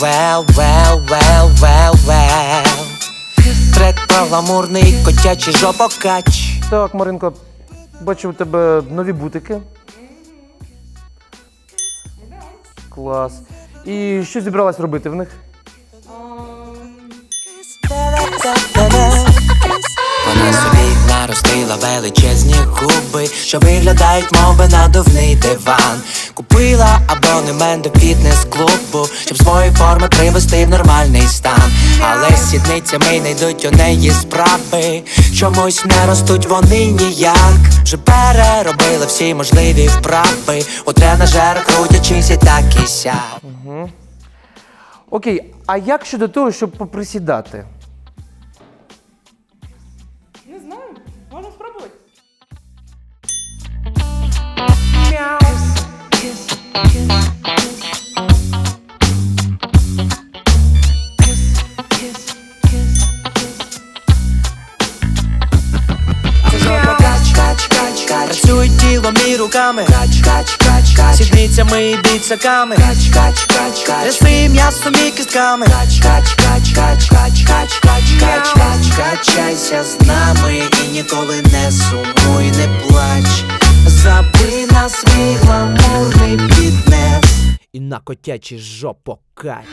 well, well, well, well, well. Трек про гламурний котячий жопокач. Так, Маринко, бачу у тебе нові бутики. Клас. І що зібралась робити в них? Величезні губи, що виглядають, мов би надувний диван. Купила абонемент до фітнес-клубу, щоб свої форми привести в нормальний стан. Але сідницями не йдуть у неї справи. Чомусь не ростуть вони ніяк. Вже переробила всі можливі вправи. У тренажерах крутячись і так і сяк. Окей, а як щодо того, щоб поприсідати? Можна спробувати. Кач, кач, кач, кач Працюють тілом і руками. Кач, кач, кач, кач Сідницями і біцаками Кач, кач, кач, кач Тряси м'ясом і кістками. Кач, кач, кач, кач, кач, кач, кач, кач, кач Качайся з нами ніколи не сумуй, не плач. Забий на свій гламурний піднес І на котячий жопокач